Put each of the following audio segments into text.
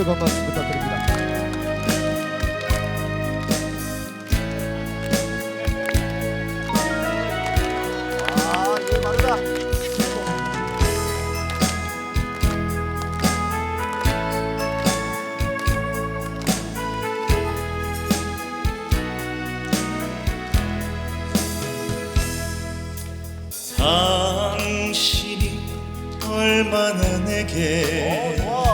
뜨거운 박수 부탁드립니다. 아. 당신이 얼마나 내게 와.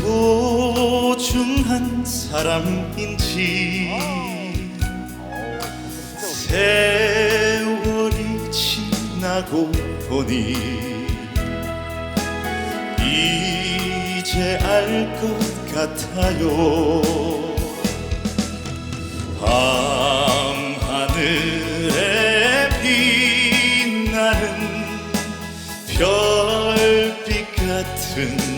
소중한 사람인지 세월이 지나고 보니 이제 알 것 같아요. 밤하늘에 빛나는 별빛 같은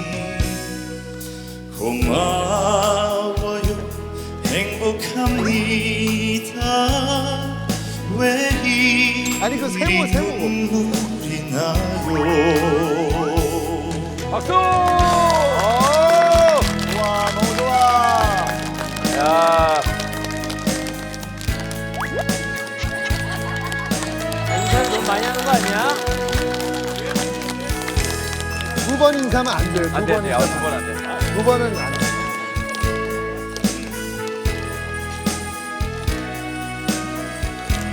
고마워요 행복합니다 왜이 아니, 그 세모, 세모. 눈물이 나요 박수! 오, 좋아, 너무 좋아. 야, 인사를 너무 많이 하는 거 아니야? 두 번 인사하면 안 돼요. 안두 돼, 번안 돼. 인사. 두번 안 돼. 두 번은 안 돼.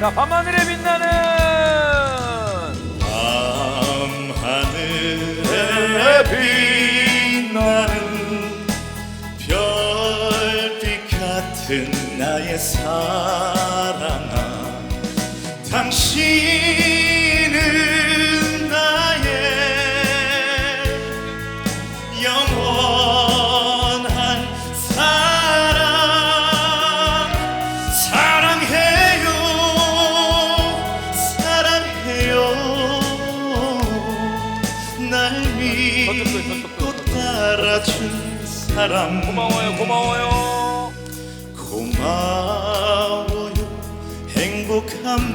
자, 밤하늘에 빛나는 밤하늘에 빛나는 별빛 같은 나의 사랑아 당신 갖춘 사람. 고마워요 고마워요. 고마워요. 행복합니다.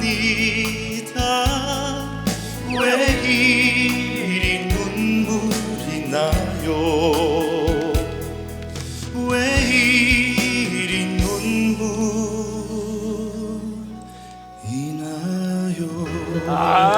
왜 이리 눈물이 나요? 왜 이리 눈물이 나요? 아